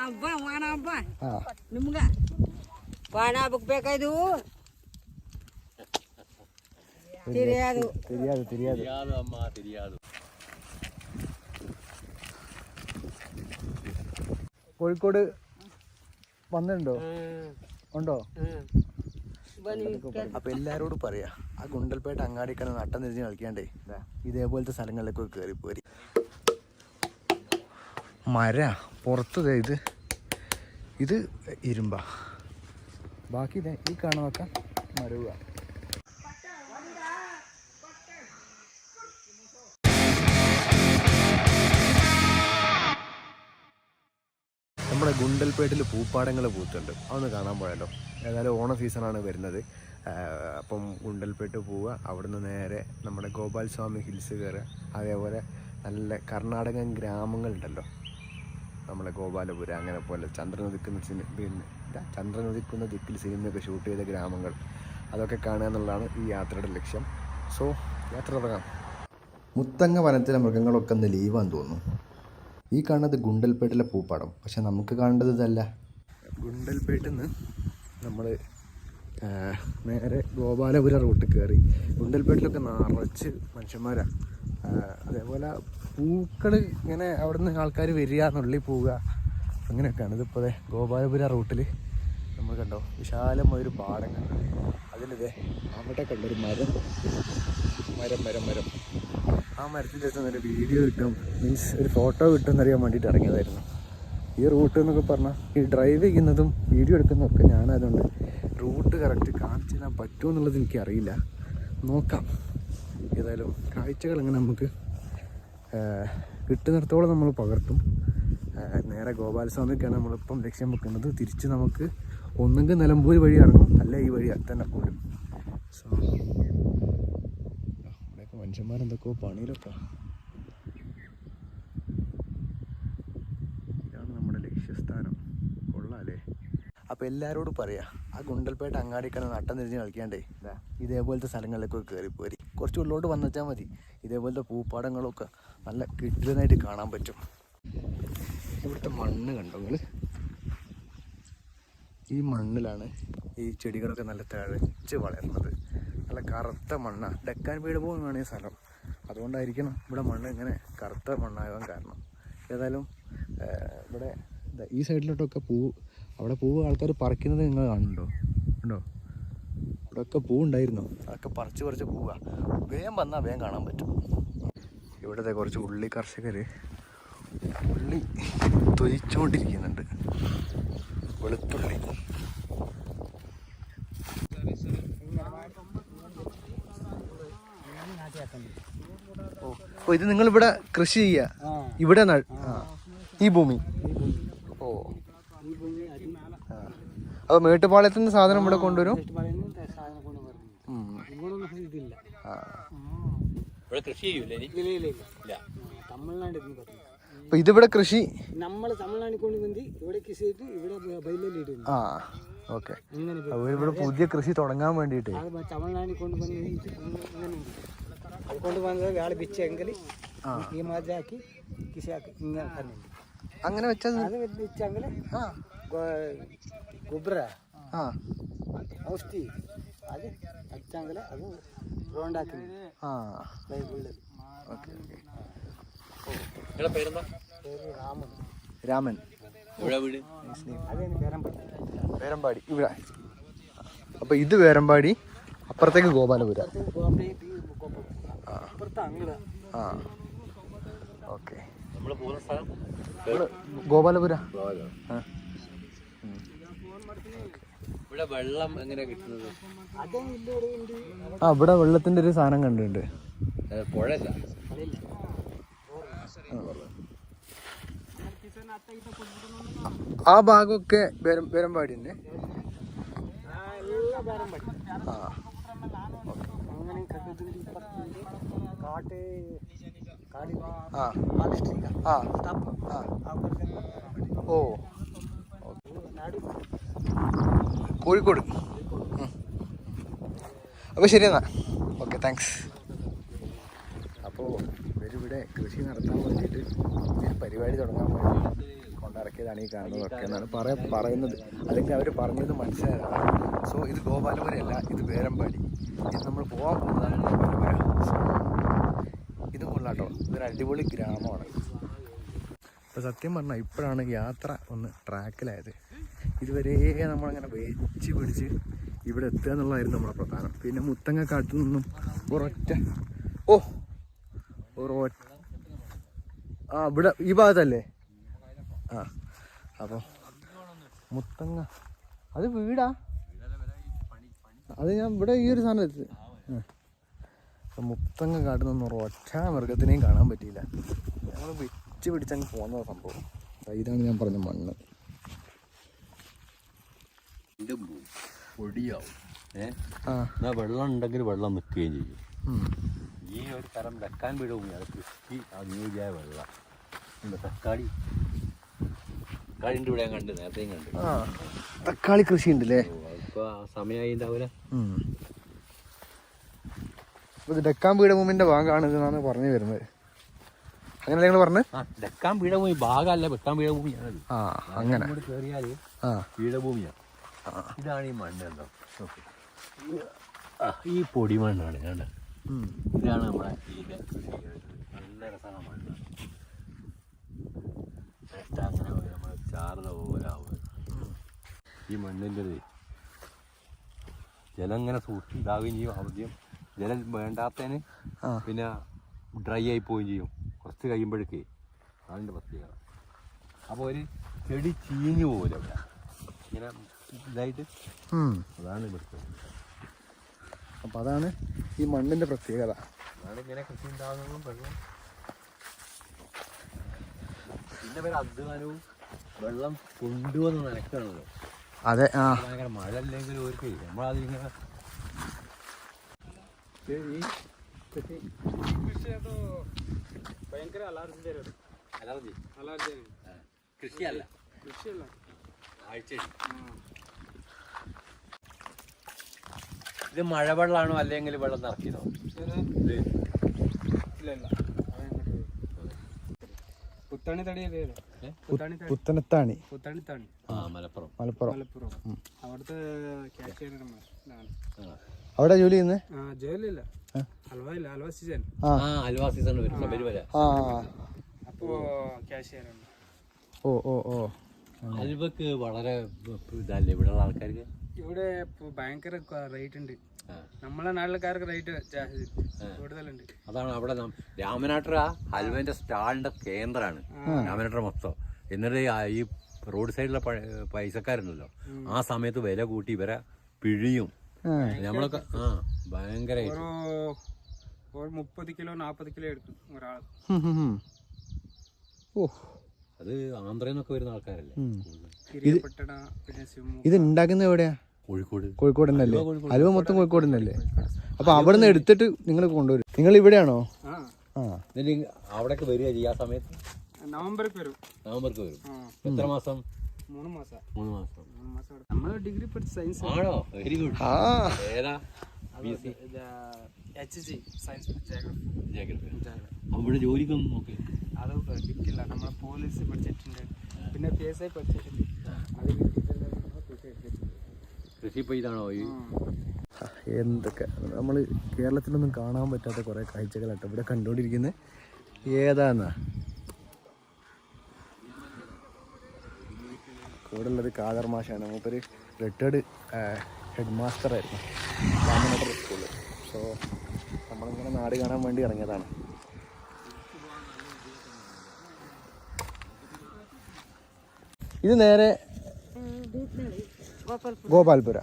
ಹಬ್ಬ ವಾಣ ಹಬ್ಬ ಹಾಂ ನಿಮ್ಗ ವಾಣ ಹಬ್ಬಕ್ಕೆ ಬೇಕಾಯ್ದು ತಿರಿಯೋದು തിരിയാതെ തിരിയാതെ കോഴിക്കോട് വന്നിട്ടുണ്ടോ ഉണ്ടോ അപ്പൊ എല്ലാരോടും പറയാ ആ ഗുണ്ടൽപേട്ട അങ്ങാടിക്കണ നട്ടം തിരിഞ്ഞ് കളിക്കാണ്ടേ ദാ ഇതേപോലത്തെ സ്ഥലങ്ങളിലേക്കൊക്കെ കയറി പോരി മര പുറത്ത് ഇത്. ഇത് ഇരുമ്പ. ബാക്കി ഈ കാണുന്നൊക്കെ മരവുക. നമ്മുടെ ഗുണ്ടൽപേട്ടിൽ പൂപ്പാടങ്ങൾ പൂത്തുണ്ട്. അതൊന്ന് കാണാൻ പോയാലോ? ഏതായാലും ഓണ സീസണാണ് വരുന്നത്. അപ്പം ഗുണ്ടൽപേട്ട് പോവുക. അവിടുന്ന് നേരെ നമ്മുടെ ഗോപാൽ സ്വാമി ഹിൽസ് കയറുക അതേപോലെ നല്ല കർണാടകൻ ഗ്രാമങ്ങളുണ്ടല്ലോ. നമ്മളെ ഗോപാലപുരം അങ്ങനെ പോലെ ചന്ദ്രൻ ഉദിക്കുന്ന സിനി- പിന്നെ ചന്ദ്രൻ ഉദിക്കുന്ന ദിക്കിൽ സിനിമയൊക്കെ ഷൂട്ട് ചെയ്ത ഗ്രാമങ്ങൾ. അതൊക്കെ കാണുക എന്നുള്ളതാണ് ഈ യാത്രയുടെ ലക്ഷ്യം. സോ യാത്ര തുടങ്ങാം. മുത്തങ്ങ വനത്തിലെ മൃഗങ്ങളൊക്കെ ഒന്ന് ലീവാന്ന് തോന്നുന്നു. ഈ കാണുന്നത് ഗുണ്ടൽപേട്ടിലെ പൂപ്പാടം. പക്ഷെ നമുക്ക് കാണേണ്ടത് ഇതല്ല. ഗുണ്ടൽപേട്ടിൽ നിന്ന് നമ്മൾ നേരെ ഗോപാലപുര റൂട്ട് കയറി. ഗുണ്ടൽപേട്ടിലൊക്കെ നിറച്ച് മനുഷ്യന്മാരാണ് അതേപോലെ പൂക്കൾ ഇങ്ങനെ അവിടെ നിന്ന് ആൾക്കാർ വരിക നുള്ളി പോവുക. അങ്ങനെയൊക്കെയാണ്. ഇതിപ്പോൾ ഗോപാലപുര റൂട്ടിൽ നമ്മൾ കണ്ടോ? വിശാലമായൊരു പാടം കണ്ടു? അതിലിതേ അവിടെ കണ്ടൊരു മരം. മരം മരം മരം. ആ മരത്തിന്റെ അടുത്ത് ഒരു വീഡിയോ കിട്ടും. മീൻസ് ഒരു ഫോട്ടോ കിട്ടും എന്നറിയാൻ വേണ്ടിയിട്ട് ഇറങ്ങിയതായിരുന്നു. ഈ റൂട്ട് എന്നൊക്കെ പറഞ്ഞാൽ ഈ ഡ്രൈവ് ചെയ്യുന്നതും വീഡിയോ എടുക്കുന്നതൊക്കെ ഞാനതുകൊണ്ട് റൂട്ട് കറക്റ്റ് കാണിച്ചു തരാൻ പറ്റുമോ എന്നുള്ളത് എനിക്കറിയില്ല. നോക്കാം. ഏതായാലും കാഴ്ചകൾ അങ്ങനെ നമുക്ക് കിട്ടുന്നിടത്തോളം നമ്മൾ പകർത്തും. നേരെ ഗോപാലസ്വാമിക്കാണ് നമ്മളിപ്പം ലക്ഷ്യം വെക്കുന്നത്. തിരിച്ച് നമുക്ക് ഒന്നെങ്കിൽ നിലമ്പൂർ വഴി ഇറങ്ങും. അല്ല ഈ വഴി തന്നെ പോലും സോ ഇവിടെയൊക്കെ മനുഷ്യന്മാരെന്തൊക്കെയോ പണിയിലൊക്കെ. ഇതാണ് നമ്മുടെ ലക്ഷ്യസ്ഥാനം. കൊള്ളാല്ലേ? അപ്പോൾ എല്ലാവരോടും പറയാം ആ ഗുണ്ടൽപേട്ട അങ്ങാടിക്കണ നട്ടം തിരിഞ്ഞ് കളിക്കാണ്ടേ. ഇതാ ഇതേപോലത്തെ സ്ഥലങ്ങളിലേക്കൊക്കെ കയറിപ്പോയി കുറച്ച് ഉള്ളോട്ട് വന്നെച്ചാൽ മതി. ഇതേപോലത്തെ പൂപ്പാടങ്ങളൊക്കെ നല്ല കിട്ടുന്നതായിട്ട് കാണാൻ പറ്റും. ഇവിടുത്തെ മണ്ണ് കണ്ടോ നിങ്ങൾ ഈ മണ്ണിലാണ് ഈ ചെടികളൊക്കെ നല്ല തഴച്ച് വളരുന്നത്. നല്ല കറുത്ത മണ്ണാണ് ഡെക്കാൻ വീട് പോകുന്നതാണ് ഈ സ്ഥലം. അതുകൊണ്ടായിരിക്കണം ഇവിടെ മണ്ണ് ഇങ്ങനെ കറുത്ത മണ്ണാകാൻ കാരണം. ഏതായാലും ഇവിടെ ഈ സൈഡിലോട്ടൊക്കെ പൂ അവിടെ പൂവ് ആൾക്കാർ പറിക്കുന്നത് നിങ്ങൾ കാണുന്നുണ്ടോ? ഉണ്ടോ? ഇവിടെയൊക്കെ പൂ ഉണ്ടായിരുന്നു അതൊക്കെ പറിച്ച് പറിച്ച് പോവുക വേഗം വന്നാൽ വേഗം കാണാൻ പറ്റും. ഇവിടുത്തെ കുറച്ച് ഉള്ളി കർഷകർ ഉള്ളി തൊലിച്ചുകൊണ്ടിരിക്കുന്നുണ്ട് വെളുത്തുള്ളി. ഓ ഇത് നിങ്ങൾ ഇവിടെ കൃഷി ചെയ്യാ? ഇവിടെ ഈ ഭൂമി? ഓ. ആ. അപ്പൊ മേട്ടുപാളയത്തിന്റെ സാധനം ഇവിടെ കൊണ്ടുവരും ഉം. ആ. ഇവിടെ കൃഷി ചെയ്യൂലേ തമിഴ്നാട് അപ്പൊ കൃഷി? നമ്മൾ തമിഴ്നാട് ഇവിടെ പുതിയ കൃഷി തുടങ്ങാൻ വേണ്ടിട്ട് അങ്ങനെ വെച്ചാൽ അടിച്ചാങ്കിൽ അത് റൗണ്ടാക്കി. ആ. രാമൻ. രാമൻ. വേരമ്പാടി ഇവിടെ. അപ്പോൾ ഇത് വേരമ്പാടി അപ്പുറത്തേക്ക് ഗോപാലപുര. ആ. ഓക്കെ. ഗോപാലപുര. ആ. ഇവിടെ വെള്ളം എങ്ങനെ കിട്ടുന്നത്? ആ ഇവിടെ വെള്ളത്തിന്റെ ഒരു സാധനം കണ്ടിട്ടുണ്ട്. ആ ഭാഗമൊക്കെ വരമ്പാടി ഉണ്ട് ആ. ഓ ഓ. കോഴിക്കോട്. അപ്പോൾ ശരി എന്നാ. ഓക്കെ താങ്ക്സ് അപ്പോൾ ഇവരിവിടെ കൃഷി നടത്താൻ വേണ്ടിയിട്ട് ഒരു പരിപാടി തുടങ്ങാൻ വേണ്ടി കൊണ്ടിറക്കിയതാണ് ഈ കാണുന്നതൊക്കെ എന്നാണ് പറ പറയുന്നത്. അല്ലെങ്കിൽ അവർ പറഞ്ഞത് മനസ്സിലായതാണ് സോ ഇത് ഗോപാലപുരയല്ല ഇത് വേരമ്പാടി ഇത് നമ്മൾ പോകാൻ പോകുന്നതാണ് ഗോപാലപുര. ഇത് കൊള്ളാട്ടോ. ഇതൊരു അടിപൊളി ഗ്രാമമാണ്. അപ്പോൾ സത്യം പറഞ്ഞാൽ ഇപ്പോഴാണ് യാത്ര ഒന്ന് ട്രാക്കിലായത് ഇതുവരെ നമ്മളങ്ങനെ വെച്ച് പിടിച്ച് ഇവിടെ എത്തുക എന്നുള്ളതായിരുന്നു നമ്മുടെ പ്രധാനം. പിന്നെ മുത്തങ്ങ കാട്ടിൽ നിന്നും ഒരൊറ്റ ഓ ഒരൊറ്റ ആ ഇവിടെ ഈ ഭാഗത്തല്ലേ? ആ അപ്പോൾ മുത്തങ്ങ അത് വീടാ? അത് ഞാൻ ഇവിടെ ഈ ഒരു സാധനത്ത് മുത്തങ്ങ കാട്ടിൽ നിന്നും ഒരൊറ്റ മൃഗത്തിനെയും കാണാൻ പറ്റിയില്ല. ഞങ്ങൾ വെച്ച് പിടിച്ചങ്ങ് പോകുന്ന സംഭവം. ഇതാണ് ഞാൻ പറഞ്ഞ മണ്ണ്. വീണ്ടും പോവും പൊടിയാവും. വെള്ളം ഉണ്ടെങ്കിൽ വെള്ളം നിൽക്കുകയും ചെയ്യും. ഈ ഒരു തരം വെക്കാൻ വിടവും അത് കൃഷി അനുയോജ്യമായ വെള്ളം. തക്കാളി? തക്കാളിന്റെ ഇവിടെ കണ്ട് നേരത്തെയും കണ്ട്. തക്കാളി കൃഷി ഉണ്ടല്ലേ ഇപ്പോൾ സമയമായി ഉണ്ടാവില്ല ഇത് ഡെക്കാൻ പീഠഭൂമിന്റെ ഭാഗമാണ് ഇതെന്നാണ് പറഞ്ഞു വരുന്നത്. അങ്ങനെ നിങ്ങൾ പറഞ്ഞു? ഡക്കാൻ പീഠഭൂമി ഭാഗമല്ല വെക്കാൻ പീഠഭൂമിയാണ് ആ അങ്ങനെ. കയറിയാൽ പീഠഭൂമിയാണ് ഇതാണ് ഈ മണ്ണ് കണ്ടോ? ഈ പൊടി മണ്ണാണ് കണ്ട? ഇതാണ് നമ്മുടെ നല്ല രസമാണ് മണ്ണ്. അങ്ങനെ നമ്മൾ ചാർന്ന ഈ മണ്ണിന്റെ ജലം ഇങ്ങനെ സൂക്ഷിച്ച് ഇതാവുകയും ചെയ്യും ആദ്യം ജലം വേണ്ടാത്തതിന് പിന്നെ ഡ്രൈ ആയി പോവുകയും ചെയ്യും. കുറച്ച് കഴിയുമ്പോഴേക്കേ അതിന്റെ പ്രത്യേകത. അപ്പോൾ ഒരു ചെടി ചീഞ്ഞു പോകില്ല ഇങ്ങനെ ഇതായിട്ട് അതാണ് ഇവിടുത്തെ. അപ്പം അതാണ് ഈ മണ്ണിന്റെ പ്രത്യേകത. അതാണ് ഇങ്ങനെ കൃഷി ഉണ്ടാകുന്നതും വെള്ളം. പിന്നെ പേര് അധ്വാനവും വെള്ളം കൊണ്ടുവന്ന് നനക്കാണല്ലോ അതെ ആ. മഴ അല്ലെങ്കിൽ ഒരു നമ്മളതിങ്ങനെ ഈ കൃഷി ഭയങ്കര അലർജി? തരും അലർജി അലർജി കൃഷിയല്ല. കൃഷിയല്ല ആഴ്ച ഇത് മഴവെള്ളാണോ അല്ലെങ്കിൽ വെള്ളം നിറക്കിയതോ? പുത്തണിത്താണി പുത്തനത്താണി. മലപ്പുറം. മലപ്പുറം. അവിടെ ജോലി ചെയ്യുന്നത് ജോലി ഇല്ല ഇല്ല സീസൺ ആ. സീസൺ ആ. അപ്പോ ക്യാഷ് ഓ ഓ ഓ. അൽവക്ക് വളരെ ഇതല്ലേ ഇവിടെയുള്ള ആൾക്കാർക്ക്? ഇവിടെ ഇപ്പൊ ഭയങ്കര റേറ്റ് ഉണ്ട്. നമ്മളെ നാട്ടിലക്കാർക്ക് റേറ്റ് കൂടുതലുണ്ട്. അതാണ് അവിടെ രാമനാട്ടുക രാമനാട്ടര ഹൽവന്റെ സ്റ്റാളിന്റെ കേന്ദ്രമാണ് രാമനാട്ടുക മൊത്തം. എന്നിട്ട് ഈ റോഡ് സൈഡിലെ പൈസക്കാരുണ്ടല്ലോ. ആ സമയത്ത് വില കൂട്ടി ഇവരെ പിഴിയും. ആ. നമ്മളൊക്കെ ആ ഭയങ്കര മുപ്പത് കിലോ നാപ്പത് കിലോ എടുക്കും ഒരാൾ ഹും, ഹും, ഹും. ഓ. അത് ആന്ധ്രയിൽ നിന്നൊക്കെ വരുന്ന ആൾക്കാരല്ലേ? ഇത് ഉണ്ടാക്കുന്നത് എവിടെയാ? കോഴിക്കോട്. കോഴിക്കോട്. തന്നെയല്ലേ അലുവ മൊത്തം കോഴിക്കോട് തന്നെയല്ലേ അപ്പൊ അവിടെ നിന്ന് എടുത്തിട്ട് നിങ്ങൾ കൊണ്ടുവരും. നിങ്ങൾ ഇവിടെയാണോ? ആ. അവിടേക്ക് വരിക ചെയ്യും ആ സമയത്ത്? നവംബർക്ക് വരും. നവംബർക്ക് വരും. എത്ര മാസം? മൂന്ന് മാസം. മൂന്ന് മാസം. നമ്മൾ ഡിഗ്രി പഠിച്ച സയൻസ്. ആണോ? വെരി ഗുഡ് ഏതാ? അവിടെ ജോലിക്കൊന്നും നോക്കി. അത് കിട്ടില്ല നമ്മൾ പോലീസ് പഠിച്ചിട്ടുണ്ട്. പിന്നെ പി എസ് ഐ പഠിച്ചിട്ടുണ്ട്. അത് കിട്ടിയിട്ടില്ല. പി എസ് ഐ കൃഷി പെയ്താണോ ഇതാണോ ഈ എന്തൊക്കെ. നമ്മൾ കേരളത്തിലൊന്നും കാണാൻ പറ്റാത്ത കുറേ കാഴ്ചകളാട്ടോ ഇവിടെ കണ്ടുകൊണ്ടിരിക്കുന്നത് ഏതാന്നാ? കൂടെ ഉള്ളത് കാദർ മാഷാണ്. മൂപ്പര് റിട്ടയർഡ് ഹെഡ് മാസ്റ്റർ ആയിരുന്നു. രാമനഗർ സ്കൂളിൽ സോ നമ്മളിങ്ങനെ നാട് കാണാൻ വേണ്ടി ഇറങ്ങിയതാണ്. ഇത് നേരെ ഗോപാൽപുര.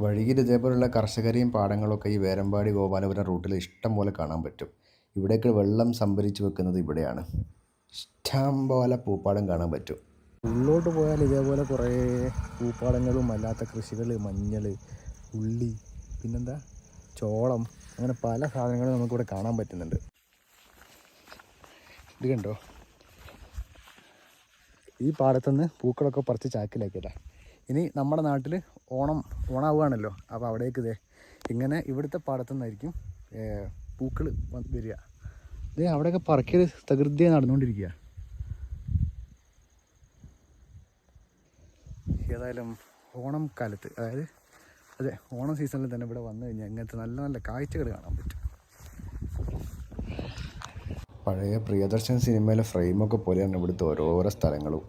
വഴിയിൽ ഇതേപോലുള്ള കർഷകരെയും പാടങ്ങളൊക്കെ ഈ വേരമ്പാടി ഗോപാലപുരം റൂട്ടിൽ ഇഷ്ടം പോലെ കാണാൻ പറ്റും. ഇവിടേക്ക് വെള്ളം സംഭരിച്ചു വെക്കുന്നത് ഇവിടെയാണ്. ഇഷ്ടം പോലെ പൂപ്പാടം കാണാൻ പറ്റും. ഉള്ളോട്ട് പോയാൽ ഇതേപോലെ കുറേ പൂപ്പാടങ്ങളും അല്ലാത്ത കൃഷികൾ മഞ്ഞൾ ഉള്ളി പിന്നെന്താ? ചോളം. അങ്ങനെ പല സാധനങ്ങളും നമുക്കിവിടെ കാണാൻ പറ്റുന്നുണ്ട്. ഇത് കണ്ടോ? ഈ പാടത്തുനിന്ന് പൂക്കളൊക്കെ പറിച്ച് ചാക്കിലാക്കിയതാ. ഇനി നമ്മുടെ നാട്ടിൽ ഓണം ഓണാവുകയാണല്ലോ. അപ്പോൾ അവിടേക്ക് ഇതേ ഇങ്ങനെ ഇവിടുത്തെ പാടത്തുനിന്നായിരിക്കും പൂക്കൾ വരിക. ഇതേ അവിടെയൊക്കെ പറക്കിയത് തകൃതിയെ നടന്നുകൊണ്ടിരിക്കുക. ഏതായാലും ഓണം കാലത്ത് അതായത് അതെ ഓണം സീസണിൽ തന്നെ ഇവിടെ വന്നു കഴിഞ്ഞാൽ ഇങ്ങനത്തെ നല്ല നല്ല കാഴ്ചകൾ കാണാൻ പറ്റും. പഴയ പ്രിയദർശൻ സിനിമയിലെ ഫ്രെയിമൊക്കെ പോലെയാണ് ഇവിടുത്തെ ഓരോരോ സ്ഥലങ്ങളും.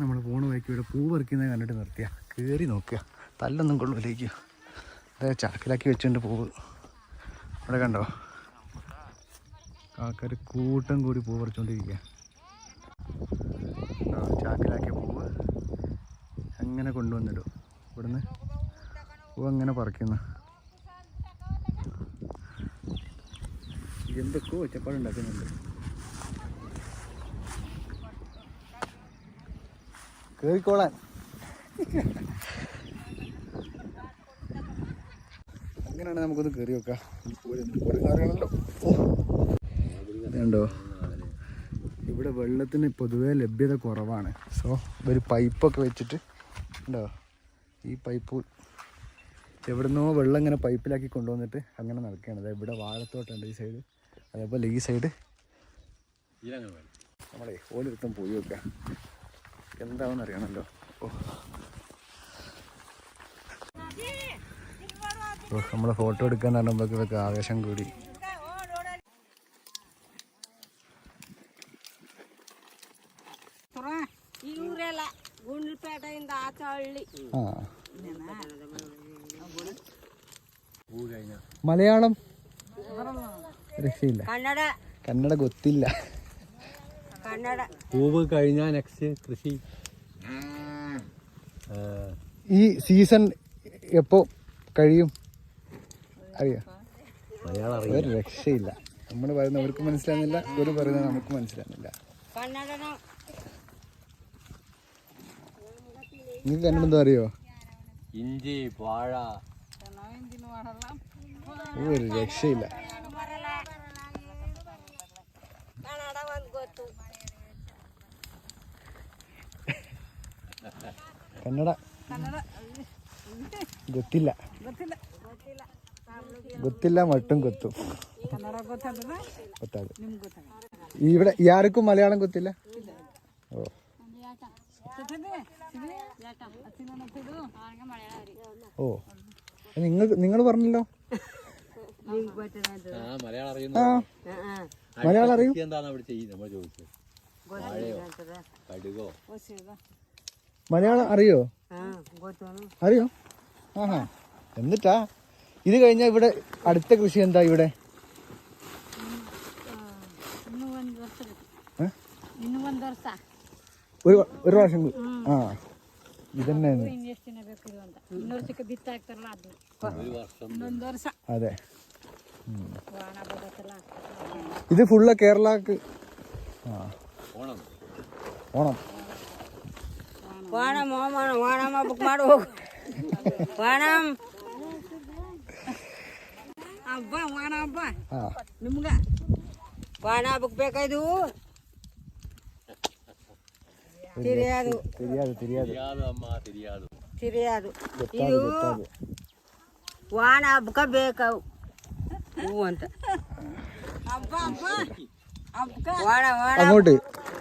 നമ്മൾ പോണ വഴിക്ക് ഇവിടെ പൂ പറിക്കുന്നത് കണ്ടിട്ട് നിർത്തിയ. കയറി നോക്കുക. തല്ലൊന്നും കൊള്ളൂലേക്ക്. അതെ ചാക്കിലാക്കി വെച്ചിട്ടുണ്ട് പൂവ്. അവിടെ കണ്ടോ? ആൾക്കാർ കൂട്ടം കൂടി പൂ പറിച്ചുകൊണ്ടിരിക്കുക ചാക്കിലാക്കിയ പൂവ്. അങ്ങനെ കൊണ്ടുവന്നിടും. ഇവിടുന്ന് അങ്ങനെ പറിക്കുന്ന. എന്തൊക്കെയോ ഒച്ചപ്പാടുണ്ടാക്കുന്നുണ്ട് കേറിക്കോളാൻ. അങ്ങനെയാണ് നമുക്കൊന്ന് കയറി വെക്കാം ഇവിടെ വെള്ളത്തിന് പൊതുവേ ലഭ്യത കുറവാണ്. സോ ഒരു പൈപ്പൊക്കെ വെച്ചിട്ട് ഉണ്ടോ ഈ പൈപ്പ് എവിടുന്നോ വെള്ളം ഇങ്ങനെ പൈപ്പിലാക്കി കൊണ്ടുവന്നിട്ട് അങ്ങനെ നടക്കുകയാണ്. അതായത് ഇവിടെ വാഴത്തോട്ടുണ്ട് ഈ സൈഡ് അതേപോലെ ഈ സൈഡ് നമ്മളെ ഓരോരുത്തം പോയി വെക്കാം എന്താണെന്ന് അറിയണമല്ലോ ഓ നമ്മളെ ഫോട്ടോ എടുക്കാൻ പറയുമ്പോഴേക്കൊക്കെ ആവേശം കൂടി. മലയാളം. രക്ഷയില്ല. കന്നഡ. കൊത്തില്ല. പൂവ് കഴിഞ്ഞാൽ നെക്സ്റ്റ് കൃഷി. ഈ സീസൺ എപ്പോ കഴിയും? അറിയാം? മലയാളം രക്ഷയില്ല. നമ്മൾ പറയുന്ന അവർക്ക് മനസ്സിലാകുന്നില്ല ഒരു പറയുന്നത് നമുക്ക് മനസ്സിലാകുന്നില്ല നിങ്ങൾക്ക് എന്നെന്താ അറിയോ? ഇഞ്ചി വാഴ. ഒരു രക്ഷയില്ല ಕನ್ನಡ ಒಂದು ಗೊತ್ತು കന്നഡ ಗೊತ್ತಿಲ್ಲ ಗೊತ್ತಿಲ್ಲ ಮಟ್ಟುം ಗೊತ್ತು ಗೊತ್ತಾಗ ഇവിടെ ಯಾರಿಗೂ മലയാളം ಗೊತ್ತಿಲ್ಲ ഓ ഓ നിങ്ങൾ നിങ്ങൾ പറഞ്ഞല്ലോ ആ മലയാളം അറിയും? എന്താണ് അവിടെ ചെയ്യുന്നത് നമ്മൾ മലയാളം അറിയോ? അറിയോ? ആഹാ. എന്നിട്ടാ? ഇത് കഴിഞ്ഞാ ഇവിടെ അടുത്ത കൃഷി എന്താ ഇവിടെ? ഒരു ഒരു ആ. ഇതന്നെ അതെ. ഇത് ഫുള്ള് കേരളക്ക് ആ ഓണം ഓണം ವಾಣಮ್ಮ ವಾಣ ವಾಣಮ್ಮ ಬುಕ್ ಮಾಡು ಹೋಗು ವಾಣಮ್ ಹಬ್ಬ ವಾಣ ಹಬ್ಬ ആ ನಿಮ್ಗ ವಾಣ ಬುಕ್ ಬೇಕಾಯ್ದು ತಿರಿಯಾದು തിരിയാതെ തിരിയാതെ തിരിയാതെ അമ്മ തിരിയാതെ ತಿರಿಯಾದು ಗೊತ್ತಾದು ಇದು ಗೊತ್ತಾದು ವಾಣ ಹಬ್ಬಕ್ಕ ಬೇಕಾವು ಹೂವು ಅಂತ ಹಬ್ಬ ಹಬ್ಬ ಹಬ್ಬಕ್ಕ ವಾಣ ವಾಣ അങ്ങോട്ട്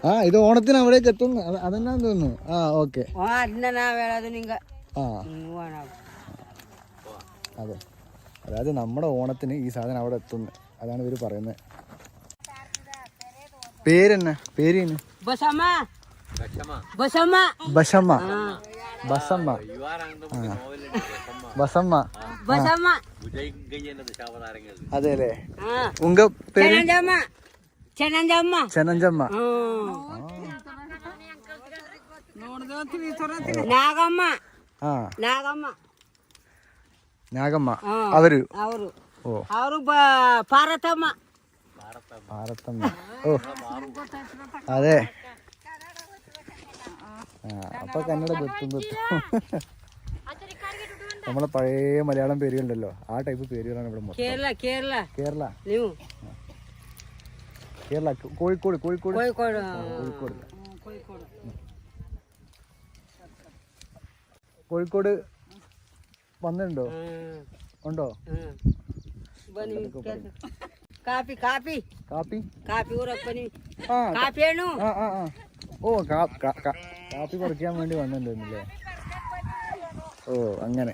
ആ ഇത് ഓണത്തിന് അവിടേക്ക് എത്തും അത് അതെന്നാന്ന് തോന്നുന്നു ആ ഓക്കെ ವಾ ಅದನ್ನ ನಾವು ಹೇಳೋದು ನಿಂಗೆ ആ ವಾಣ ಹಬ್ಬ അതെ അതായത് നമ്മുടെ ഓണത്തിന് ഈ സാധനം അവിടെ എത്തുന്നു അതാണ് ഇവർ പറയുന്നത് പേരെന്നാ പേര് തന്നെ ಬಸಮ್ಮ ലക്ഷമ ಬಸಮ್ಮ ബസമ്മ ബസമ്മ ഇവാരാണ്ട് നോവലുണ്ട് ലക്ഷമ്മ ബസമ്മ അതെ അല്ലേ ഉങ്ക പേര് ചെനഞ്ചമ്മ ചെനഞ്ചമ്മ నాగమ్మ నాగమ్మ నాగమ్మ అవరు అవరు అవరు భారతమ్మ భారతమ్మ ఓ అదే అప్ప కన్నడ గుర్తుంది നമ്മളെ പഴയ മലയാളം പേരുകളുണ്ടല്ലോ. ആ ടൈപ്പ് പേരുകളാണ് ഇവിടെ മൊത്തം. കേരള കേരള. കേരള. കേരള കോഴിക്കോട് കോഴിക്കോട്? കോഴിക്കോട് കോഴിക്കോട്. വന്നിട്ടുണ്ടോ? ഉണ്ടോ? ഓ കാപ്പി കുറയ്ക്കാൻ വേണ്ടി വന്നിട്ടുണ്ടായിരുന്നില്ലേ? ഓ അങ്ങനെ.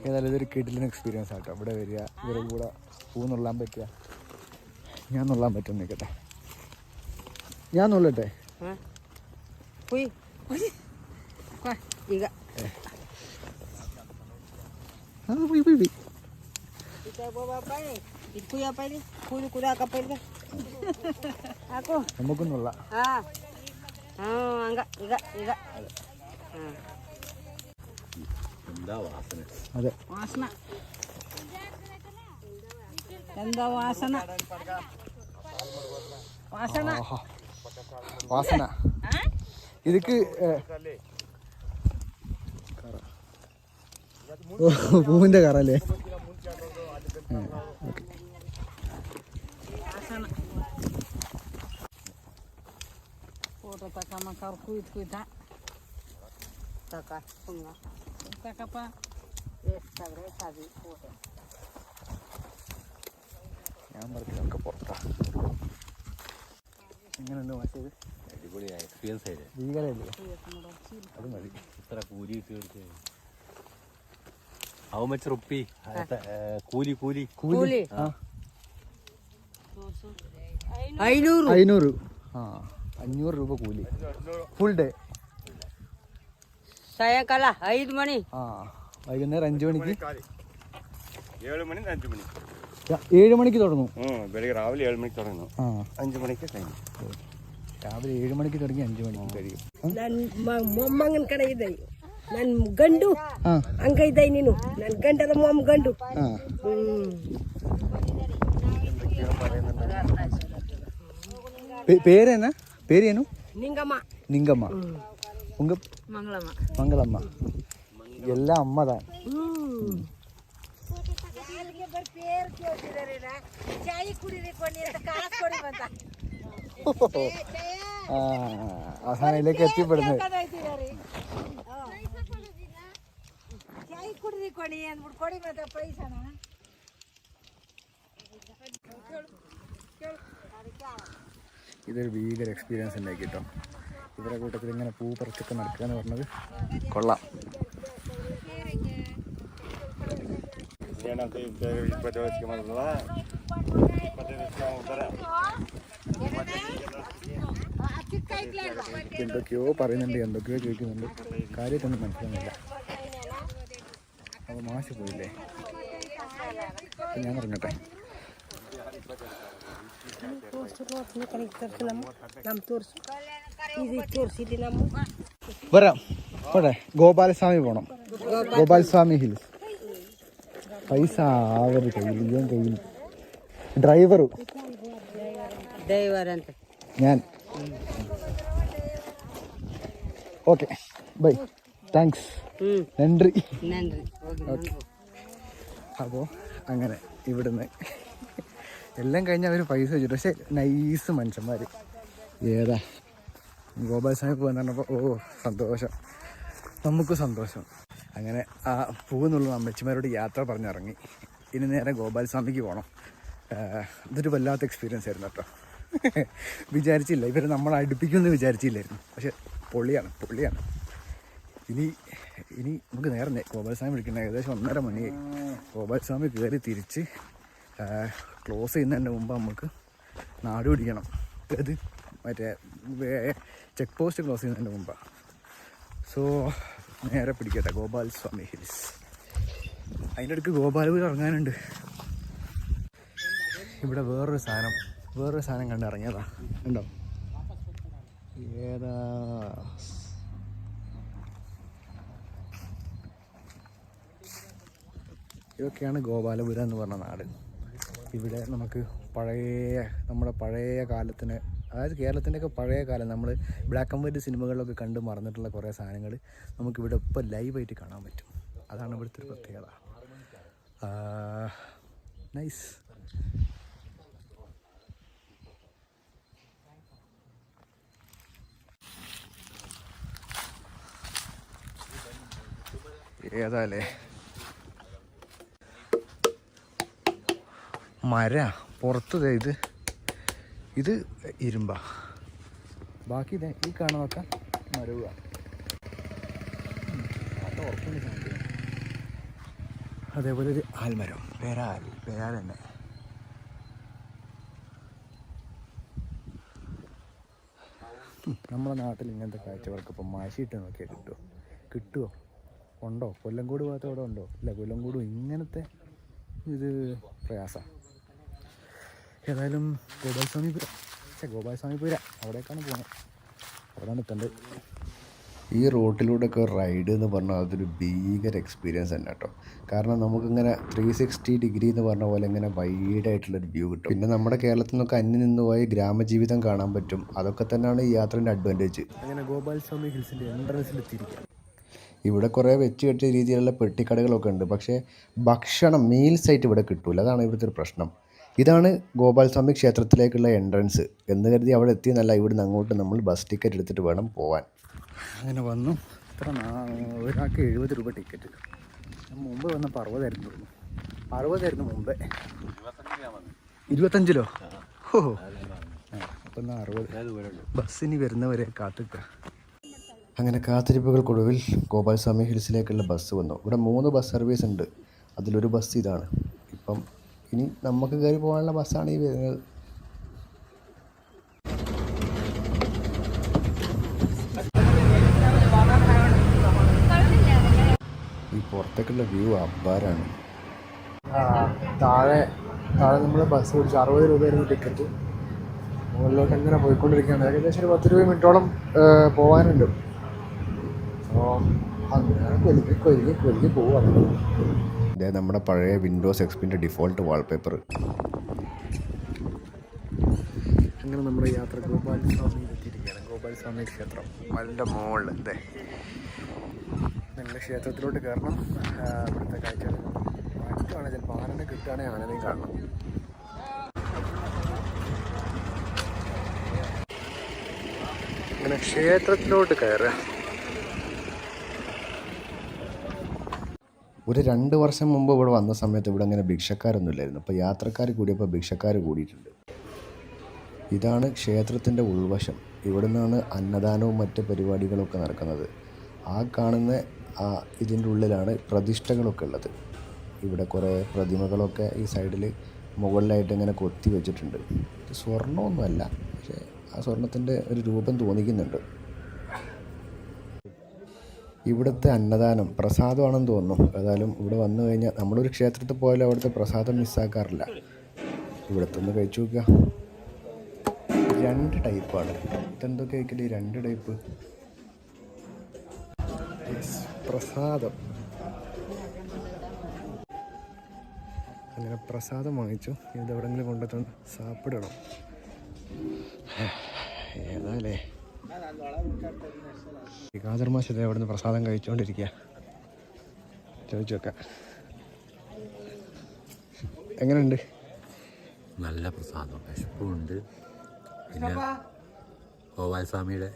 ഏതായാലും ഇതൊരു കിടിലിന് എക്സ്പീരിയൻസ് ആട്ടോ. ഇവിടെ വരിക ഇവരുടെ കൂടെ പൂ നുള്ളാൻ പറ്റുക. ഞാൻ നുള്ളാൻ പറ്റും നിൽക്കട്ടെ ഞാൻ നുള്ളട്ടെ? അത് നമുക്കൊന്നുള്ള ആ ആ. ഇക ഇക ഇക ആ. അതെ. വാസന. എന്താ വാസന? വാസന. വാസന. ഇതിക്ക് പൂവിന്റെ കറ. അല്ലേ ഫോട്ടോ തക്കാമ കറക്കു ഇക്കുയിട്ടാ തക്കാ Está capa. Esta brecha de puta. ഞാൻ പറഞ്ഞൊക്കെ പുറത്താണ് എങ്ങനെയുണ്ട് മറ്റേത് അടിപൊളി എക്സ്പീരിയൻസ് ആയില്ലേ ഭീകരല്ലേ അത് മതി ഇത്ര കൂലി കിട്ടി ഹൗ മച്ച് റുപ്പി കൂലി കൂലി കൂലി അഞ്ഞൂറ് അഞ്ഞൂറ് ആ അഞ്ഞൂറ് രൂപ കൂലി ഫുൾ ഡേ ಸಾಯಂಕಾಲ ಐದು ಮಣಿ ആ വൈകുന്നേരം അഞ്ചു മണിക്ക് ಖಾಲಿ ಏಳು ಮಣಿಯಿಂದ ಅಂಜು ಮಣಿ ര- ഏഴ് മണിക്ക് തുടങ്ങും ಹ್ಞೂ ಬೆಳಿಗ್ಗೆ ರಾವಿಲೆ ಏಳು ಮಣಿಗೆ ತೊಗೊಂಡು ആ ಅಂಜು ಮಣಿಗೆ ಟೈಮ್ രാവിലെ ഏഴ് മണിക്ക് തുടങ്ങി അഞ്ചു മണിക്ക് കഴിയും ನನ್ನ ಮೊಮ್ಮಗನ ಕಡೆ ಇದೆ ನನ್ನ ಗಂಡು ആ ಹಂಗ ಇದೆ ನೀನು ನನ್ನ ಗಂಡದ ಮೊಮ್ಮ ಗಂಡು ആ പേ- പേരെന്നാ പേര് ಏನು ನಿಂಗಮ್ಮ നിങ്കമ്മ ഉങ്ക ಮಂಗಳಮ್ಮ ಎಲ್ಲ ಅಮ್ಮದ ಇಲ್ಲಕ್ಕೆ ಎತ್ತಿ ಬಿಡ್ದೆ ಕುಡ್ರಿ ಕೊಡಿ ಅಂದ್ಬಿಟ್ಟು ಕೊಡಿ ಮತ್ತೆ ಪೈಸನ ഇതൊരു ഭീകര എക്സ്പീരിയൻസ് ഉണ്ടാക്കി കേട്ടോ ഇവരെ കൂട്ടത്തിൽ ഇങ്ങനെ പൂ പറിച്ചൊക്കെ നടക്കുക എന്ന് പറഞ്ഞത് കൊള്ളാം ಏನಂತ ಇಪ್ಪತ್ತು ವರ್ಷಕ್ಕೆ ಮಾಡಿದ್ರಲ್ಲ ಇಪ್ಪತ್ತೈದು ವರ್ಷ ಹೋಗ್ತಾರೆ എന്തൊക്കെയോ പറയുന്നുണ്ട് എന്തൊക്കെയോ ചോദിക്കുന്നുണ്ട് കാര്യത്തൊന്നും മനസ്സിലാകുന്നില്ല അപ്പോൾ മാഷ് പോയില്ലേ അപ്പോൾ ഞാൻ ഇറങ്ങട്ടെ ನಮ್ಮ ತೋರಿಸು ಇದು ತೋರಿಸಿದ್ವಿ ನಮ್ಮ വരാം. പോടെ ഗോപാലസ്വാമി പോണം. ഗോപാലസ്വാമി ഹിൽസ് പൈസ ആവര് കയ്യിൽ ഇവൻ ഡ്രൈവറു. ഞാൻ. ഓക്കെ. ബൈ. താങ്ക്സ്. നന്ദി. ഓക്കെ. അപ്പോൾ അങ്ങനെ ഇവിടുന്ന് എല്ലാം കഴിഞ്ഞ അവർ പൈസ വെച്ചിട്ട്. പക്ഷെ നൈസ് മനുഷ്യന്മാര്. ഏതാ? ഗോപാൽ സ്വാമി പോകാൻ പറഞ്ഞപ്പോൾ ഓ സന്തോഷം. നമുക്ക് സന്തോഷം. അങ്ങനെ ആ പൂന്നുള്ള അമ്മച്ചിമാരോട് യാത്ര പറഞ്ഞിറങ്ങി. ഇനി നേരെ ഗോപാൽ സ്വാമിക്ക് പോകണം ഇതൊരു വല്ലാത്ത എക്സ്പീരിയൻസ് ആയിരുന്നു കേട്ടോ. വിചാരിച്ചില്ല. ഇവർ നമ്മളെ അടുപ്പിക്കുമെന്ന് വിചാരിച്ചില്ലായിരുന്നു. പക്ഷെ പൊള്ളിയാണ് പൊള്ളിയാണ് ഇനി ഇനി നമുക്ക് നേരെ ഗോപാൽ സ്വാമി വിളിക്കണം ഏകദേശം ഒന്നര മണിയായി. ഗോപാൽ സ്വാമി കയറി തിരിച്ച് ക്ലോസ് ചെയ്യുന്നതിന്റെ മുമ്പ് നമുക്ക് നാട് പിടിക്കണം. അത് മറ്റേ ചെക്ക് പോസ്റ്റ് ക്ലോസ് ചെയ്യുന്നതിന്റെ മുമ്പാണ് സോ നേരെ പിടിക്കട്ടെ ഗോപാൽ സ്വാമി ഹിൽസ് അതിന്റെ അടുക്ക് ഗോപാലപുരം ഇറങ്ങാനുണ്ട്. ഇവിടെ വേറൊരു സാധനം വേറൊരു സാധനം കണ്ട് ഉണ്ടോ ഏതാ? ഇതൊക്കെയാണ് ഗോപാലപുരം എന്ന് പറഞ്ഞ നാട്. ഇവിടെ നമുക്ക് പഴയ നമ്മുടെ പഴയ കാലത്തിന് അതായത് കേരളത്തിന്റെയൊക്കെ പഴയ കാലം നമ്മൾ ബ്ലാക്ക് ആൻഡ് വൈറ്റ് സിനിമകളിലൊക്കെ കണ്ട് മറന്നിട്ടുള്ള കുറേ സാധനങ്ങൾ നമുക്കിവിടെ ഇപ്പോൾ ലൈവായിട്ട് കാണാൻ പറ്റും. അതാണ് ഇവിടുത്തെ ഒരു പ്രത്യേകത. നൈസ് ഏതാല്ലേ മര. പുറത്ത് ഇത്. ഇത് ഇരുമ്പ. ബാക്കി ഇതേ ഈ കാണുന്നൊക്കെ മരവുക അതേപോലെ ഒരു ആൽമരം. പേരാൽ പേരാൽ തന്നെ. നമ്മുടെ നാട്ടിൽ ഇങ്ങനത്തെ കാഴ്ചകൾക്ക് ഇപ്പം മാശിയിട്ട് നോക്കിയാൽ കിട്ടുമോ കിട്ടുമോ ഉണ്ടോ? കൊല്ലംകോട് ഭാഗത്ത് അവിടെ ഉണ്ടോ? ഇല്ല കൊല്ലംകോടും ഇങ്ങനത്തെ ഇത് പ്രയാസമാണ് ഏതായാലും ഗോപാലസ്വാമിപുര. ഛെ ഗോപാലസ്വാമിപുര. അവിടേക്കാണ് പോകുന്നത് അവിടെയാണ് എത്തേണ്ടത് ഈ റോട്ടിലൂടെയൊക്കെ റൈഡ് എന്ന് പറഞ്ഞാൽ അതൊരു ഭീകര എക്സ്പീരിയൻസ് തന്നെ കേട്ടോ. കാരണം നമുക്കിങ്ങനെ ത്രീ സിക്സ്റ്റി ഡിഗ്രി എന്ന് പറഞ്ഞ പോലെ ഇങ്ങനെ വൈഡായിട്ടുള്ളൊരു വ്യൂ കിട്ടും. പിന്നെ നമ്മുടെ കേരളത്തിൽ നിന്നൊക്കെ അന്യം നിന്ന് പോയ ഗ്രാമജീവിതം കാണാൻ പറ്റും. അതൊക്കെ തന്നെയാണ് ഈ യാത്രേന്റെ അഡ്വാന്റേജ് അങ്ങനെ ഗോപാലസ്വാമി ഹിൽസിന്റെ എൻട്രൻസിൽ എത്തിയിരിക്കുക ഇവിടെ കുറേ വെച്ച് കെട്ടിയ രീതിയിലുള്ള പെട്ടിക്കടകളൊക്കെ ഉണ്ട്. പക്ഷേ ഭക്ഷണം മീൽസ് ആയിട്ട് ഇവിടെ കിട്ടില്ല അതാണ് ഇവിടുത്തെ ഒരു പ്രശ്നം. ഇതാണ് ഗോപാൽസ്വാമി ക്ഷേത്രത്തിലേക്കുള്ള എൻട്രൻസ് എന്ന് കരുതി അവിടെ എത്തിയെന്നല്ല ഇവിടുന്ന് അങ്ങോട്ട് നമ്മൾ ബസ് ടിക്കറ്റ് എടുത്തിട്ട് വേണം പോവാൻ. അങ്ങനെ വന്നു. ഇത്ര ഒരാൾക്ക് എഴുപത് രൂപ ടിക്കറ്റ് മുമ്പ് വന്നപ്പോൾ അറുപതായിരുന്നു അറുപതായിരുന്നു മുമ്പേ. ഇരുപത്തഞ്ചിലോ? ഓ അപ്പം എന്നാൽ അറുപത്. ബസ്സിന് വരുന്നവരെ കാത്തിക്ക. അങ്ങനെ കാത്തിരിപ്പുകൾക്കൊടുവിൽ ഗോപാൽസ്വാമി ഹിൽസിലേക്കുള്ള ബസ് വന്നു. ഇവിടെ മൂന്ന് ബസ് സർവീസ് ഉണ്ട്. അതിലൊരു ബസ് ഇതാണ്. ഇപ്പം ഇനി നമുക്ക് കയറി പോകാനുള്ള ബസ്സാണ് ഈ വരുന്നത്. ഈ പുറത്തേക്കുള്ള വ്യൂ അബ്ബാരാണ് താഴെ താഴെ നമ്മൾ ബസ് പിടിച്ച് അറുപത് രൂപയായിരുന്നു ടിക്കറ്റ്. മുകളിലോട്ട് ഇങ്ങനെ പോയിക്കൊണ്ടിരിക്കുകയാണ്. ഏകദേശം ഒരു പത്ത് രൂപ മിനിറ്റോളം പോകാനുണ്ട് അപ്പോൾ അങ്ങനെ കൊലുക്കി കൊലുക്കി കൊലുക്കി പോവാണ്. ഇതേ നമ്മുടെ പഴയ വിൻഡോസ് എക്സ്പിന്റെ ഡിഫോൾട്ട് വാൾപേപ്പർ അങ്ങനെ നമ്മുടെ യാത്ര ഗോപാൽ സ്വാമി എത്തിയിരിക്കുകയാണ്. ഗോപാൽ സ്വാമി ക്ഷേത്രം മലിന്റെ മുകളിൽ അതെ നല്ല ക്ഷേത്രത്തിലോട്ട് കയറണം. അവിടുത്തെ കാഴ്ചകൾ മാറ്റുകയാണ് ചിലപ്പോൾ ആനനെ കിട്ടുകയാണെങ്കിൽ ആനനെയും കാണണം. അങ്ങനെ ക്ഷേത്രത്തിലോട്ട് കയറുക. ഒരു രണ്ട് വർഷം മുമ്പ് ഇവിടെ വന്ന സമയത്ത് ഇവിടെ അങ്ങനെ ഭിക്ഷക്കാരൊന്നും ഇല്ലായിരുന്നു അപ്പോൾ യാത്രക്കാർ കൂടിയപ്പോൾ ഭിക്ഷക്കാർ കൂടിയിട്ടുണ്ട്. ഇതാണ് ക്ഷേത്രത്തിന്റെ ഉൾവശം. ഇവിടെ നിന്നാണ് അന്നദാനവും മറ്റ് പരിപാടികളൊക്കെ നടക്കുന്നത്. ആ കാണുന്ന ആ ഇതിന്റെ ഉള്ളിലാണ് പ്രതിഷ്ഠകളൊക്കെ ഉള്ളത്. ഇവിടെ കുറേ പ്രതിമകളൊക്കെ ഈ സൈഡിൽ മുകളിലായിട്ട് ഇങ്ങനെ കൊത്തി വെച്ചിട്ടുണ്ട്. സ്വർണമൊന്നുമല്ല പക്ഷേ ആ സ്വർണത്തിന്റെ ഒരു രൂപം തോന്നിക്കുന്നുണ്ട്. ഇവിടുത്തെ അന്നദാനം പ്രസാദമാണെന്ന് തോന്നുന്നു. ഏതായാലും ഇവിടെ വന്നു കഴിഞ്ഞാൽ നമ്മളൊരു ക്ഷേത്രത്തിൽ പോയാലും അവിടുത്തെ പ്രസാദം മിസ്സാക്കാറില്ല. ഇവിടുത്തെ ഒന്ന് കഴിച്ചു നോക്കുക. രണ്ട് ടൈപ്പാണ് ഇതെന്തൊക്കെ കഴിക്കൽ? രണ്ട് ടൈപ്പ് പ്രസാദം. അങ്ങനെ പ്രസാദം വാങ്ങിച്ചു. ഇത് എവിടെങ്കിലും കൊണ്ടെത്തണം സാപ്പിടണം. ഏതാല്ലേ ഈ അവിടുന്ന് മാഷത്തെ അവിടെ നിന്ന് പ്രസാദം കഴിച്ചുകൊണ്ടിരിക്കുക ചോദിച്ചു നോക്കാം എങ്ങനെയുണ്ട് നല്ല പ്രസാദം. വിശപ്പുണ്ട്. പിന്നെ ഗോപാൽ സ്വാമിയുടെ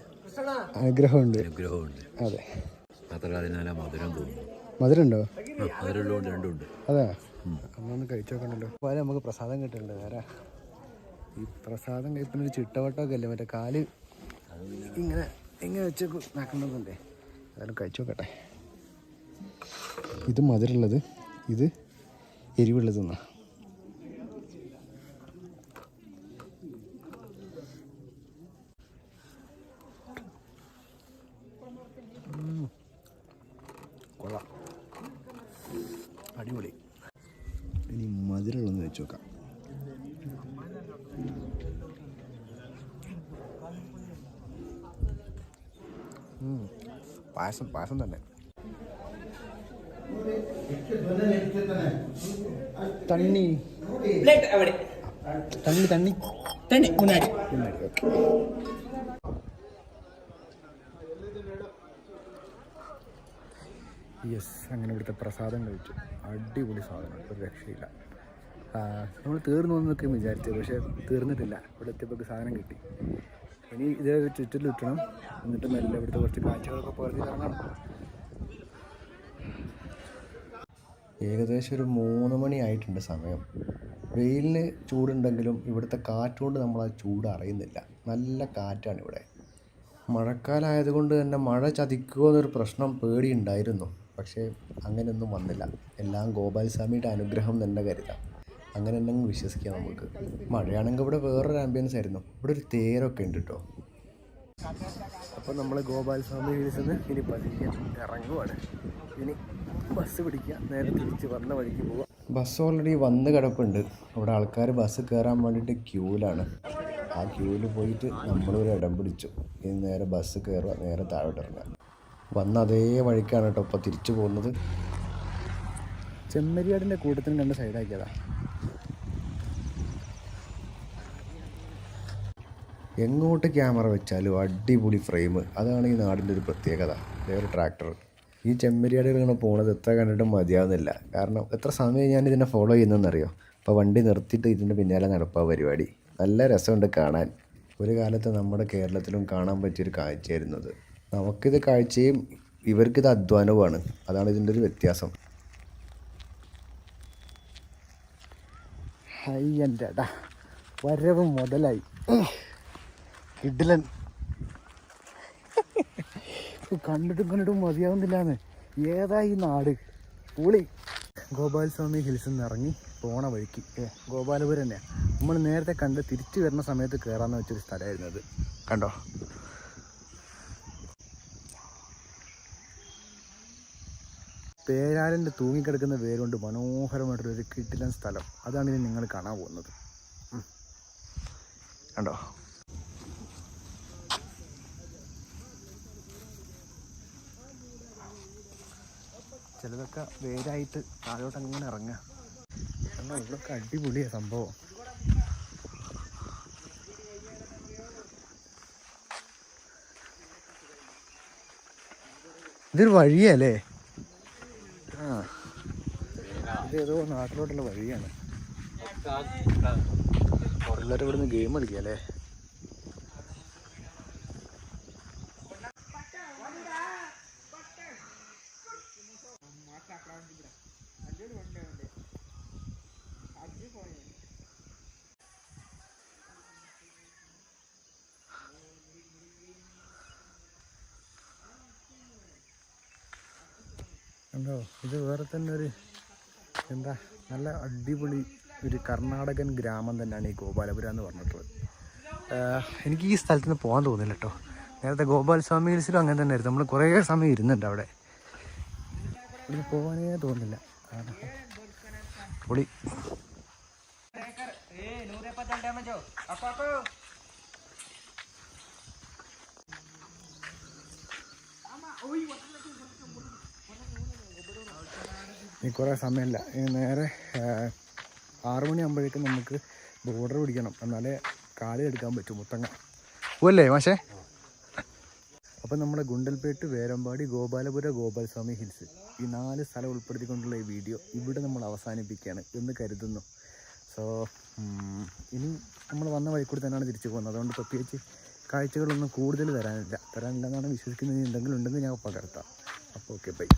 അനുഗ്രഹമുണ്ട്. അനുഗ്രഹമുണ്ട്. അതെ. മാത്രമല്ല അതിന് നല്ല മധുരം തോന്നുന്നു. മധുരമുണ്ടോ? മധുരമുള്ളതുകൊണ്ട് രണ്ടുമുണ്ട്. അതെ. അന്നൊന്ന് കഴിച്ചു നോക്കണ്ടല്ലോ പോലെ നമുക്ക് പ്രസാദം കിട്ടുന്നുണ്ട് വേറെ. ഈ പ്രസാദം കഴിക്കുന്ന ഒരു ചിട്ടവട്ടമൊക്കെ അല്ലേ? മറ്റേ കാൽ ഇങ്ങനെ ഇങ്ങനെ വെച്ച് നാക്കണമെന്നുണ്ടേ അതെല്ലാം കഴിച്ചു നോക്കട്ടെ. ഇത് മധുരമുള്ളത് ഇത് എരിവുള്ളത് എന്നാ കൊള്ളാം. അടിപൊളി. ഇനി മധുരമുള്ളതെന്ന് വെച്ച് നോക്കാം. പായസം പായസം തന്നെ. തണ്ണി. തണ്ണി തണ്ണി. തണ്ണി മുന്നാടി യെസ് അങ്ങനെ ഇവിടുത്തെ പ്രസാദം കഴിച്ചു. അടിപൊളി സാധനമാണ് ഒരു രക്ഷയില്ല. നമ്മൾ തീർന്നു എന്നൊക്കെ വിചാരിച്ചു പക്ഷേ തീർന്നിട്ടില്ല. ഇവിടെ എത്തിയപ്പോൾ സാധനം കിട്ടി. ഇനി ഇതേ ചുറ്റിൽ ഇട്ടണം. എന്നിട്ട് മെല്ലെ ഇവിടുത്തെ കുറച്ച് കാഴ്ചകളൊക്കെ പറഞ്ഞു ഇറങ്ങണം ഏകദേശം ഒരു മൂന്ന് മണി ആയിട്ടുണ്ട് സമയം. വെയിലിന് ചൂടുണ്ടെങ്കിലും ഇവിടുത്തെ കാറ്റുകൊണ്ട് നമ്മൾ ആ ചൂട് അറിയുന്നില്ല. നല്ല കാറ്റാണ് ഇവിടെ. മഴക്കാലമായതുകൊണ്ട് തന്നെ മഴ ചതിക്കുമോ എന്നൊരു പ്രശ്നം പേടിയുണ്ടായിരുന്നു. പക്ഷേ അങ്ങനെയൊന്നും വന്നില്ല. എല്ലാം ഗോപാൽസ്വാമിയുടെ അനുഗ്രഹം തന്നെ കരുതാം. അങ്ങനെ എന്തെങ്കിലും വിശ്വസിക്കാം നമുക്ക്. മഴയാണെങ്കിൽ ഇവിടെ വേറൊരു ആംബിയൻസ് ആയിരുന്നു. ഇവിടെ ഒരു തേരൊക്കെ ഉണ്ട് കേട്ടോ അപ്പോൾ നമ്മൾ ഗോപാൽസ്വാമി ഹിൽസിൽ നിന്ന് ഇനി പതിയെ ഇറങ്ങുവാണ്. ഇനി ബസ് പിടിക്കുക. നേരെ തിരിച്ച് വന്ന വഴിക്ക് പോവാം. ബസ് ഓൾറെഡി വന്ന് കിടപ്പുണ്ട്. അവിടെ ആൾക്കാർ ബസ് കയറാൻ വേണ്ടിയിട്ട് ക്യൂവിലാണ് ആ ക്യൂവിൽ പോയിട്ട് നമ്മളൊരു ഇടം പിടിച്ചു. ഇനി നേരെ ബസ് കയറുക നേരെ താഴോട്ട് ഇറങ്ങുക. വന്ന അതേ വഴിക്കാണ് കേട്ടോ ഇപ്പോൾ തിരിച്ചു പോകുന്നത്. ചെമ്മരിയാടിന്റെ കൂട്ടത്തിന് രണ്ട് സൈഡാക്കിയതാ എങ്ങോട്ട് ക്യാമറ വെച്ചാലും അടിപൊളി ഫ്രെയിം. അതാണ് ഈ നാടിന്റെ ഒരു പ്രത്യേകത. വേറെ ട്രാക്ടർ ഈ ചെമ്മരിയാടുകൾ ഇങ്ങനെ പോണത് എത്ര കണ്ടിട്ടും മതിയാവുന്നില്ല. കാരണം എത്ര സമയം ഞാൻ ഇതിനെ ഫോളോ ചെയ്യുന്നതെന്നറിയോ? അപ്പോൾ വണ്ടി നിർത്തിയിട്ട് ഇതിന്റെ പിന്നാലെ നടപ്പാ പരിപാടി. നല്ല രസമുണ്ട് കാണാൻ. ഒരു കാലത്ത് നമ്മുടെ കേരളത്തിലും കാണാൻ പറ്റിയൊരു കാഴ്ചയായിരുന്നു അത്. നമുക്കിത് കാഴ്ചയും ഇവർക്കിത് അധ്വാനവുമാണ്. അതാണ് ഇതിന്റെ ഒരു വ്യത്യാസം. ഹൈ എന്റെ വരവ് മുതലായി. ഇഡ്ലൻ കണ്ടിട്ടും കണ്ടിട്ടും മതിയാവുന്നില്ലാന്ന്. ഏതാ ഈ നാട്? പുളി. ഗോപാൽസ്വാമി ഹിൽസിൽ നിന്ന് ഇറങ്ങി പോണ വഴിക്ക്. ഏ ഗോപാലപുരം തന്നെയാണ് നമ്മൾ നേരത്തെ കണ്ട് തിരിച്ചു വരുന്ന സമയത്ത് കയറാമെന്ന് വെച്ചൊരു സ്ഥലമായിരുന്നു അത്. കണ്ടോ? പേരാലിന്റെ തൂങ്ങിക്കിടക്കുന്ന വേരുകൊണ്ട് മനോഹരമായിട്ടുള്ളൊരു കിട്ടിലൻ സ്ഥലം. അതാണ് ഇനി നിങ്ങൾ കാണാൻ പോകുന്നത്. കണ്ടോ? ചിലതൊക്കെ വേരായിട്ട് താഴോട്ട് അങ്ങനെ ഇറങ്ങുക കണ്ടോ ഇവിടെയൊക്കെ അടിപൊളിയാണ് സംഭവം ഇതൊരു വഴിയല്ലേ ആ ഇത് ഏതോ നാട്ടിലോട്ടുള്ള വഴിയാണ് പിള്ളേർ ഇവിടുന്ന് ഗെയിം കളിക്കുക അല്ലേ കണ്ടോ ഇത് വേറെ തന്നെ ഒരു എന്താ നല്ല അടിപൊളി ഒരു കർണാടകൻ ഗ്രാമം തന്നെയാണ് ഈ ഗോപാലപുരം എന്ന് പറഞ്ഞിട്ടുള്ളത്. എനിക്ക് ഈ സ്ഥലത്ത് നിന്ന് പോകാൻ തോന്നില്ല കേട്ടോ നേരത്തെ ഗോപാലസ്വാമി ഹിൽസിലും അങ്ങനെ തന്നെ ആയിരുന്നു. നമ്മൾ കുറേ സമയം ഇരുന്നുണ്ട് അവിടെ. ഇവിടെ പോകാനേ തോന്നില്ല പൊളി. ഇനി കുറേ സമയമില്ല. ഇനി നേരെ ആറു മണിയാകുമ്പോഴേക്കും നമുക്ക് ബോർഡർ പിടിക്കണം. എന്നാലേ കാലി എടുക്കാൻ പറ്റും മുത്തങ്ങ. പോവല്ലേ മാഷേ? അപ്പം നമ്മുടെ ഗുണ്ടൽപേട്ട് വേരമ്പാടി ഗോപാലപുര ഗോപാലസ്വാമി ഹിൽസ്. ഈ നാല് സ്ഥലം ഉൾപ്പെടുത്തിക്കൊണ്ടുള്ള ഈ വീഡിയോ ഇവിടെ നമ്മൾ അവസാനിപ്പിക്കുകയാണ് എന്ന് കരുതുന്നു. സോ ഇനി നമ്മൾ വന്ന വഴിക്കൂടി തന്നെയാണ് തിരിച്ചു പോകുന്നത്. അതുകൊണ്ട് പ്രത്യേകിച്ച് കാഴ്ചകളൊന്നും കൂടുതൽ തരാനില്ല. തരാനില്ല എന്നാണ് വിശ്വസിക്കുന്നത്. എന്തെങ്കിലും ഉണ്ടെങ്കിൽ ഞാൻ പകർത്താം. അപ്പോൾ ഓക്കെ ബൈ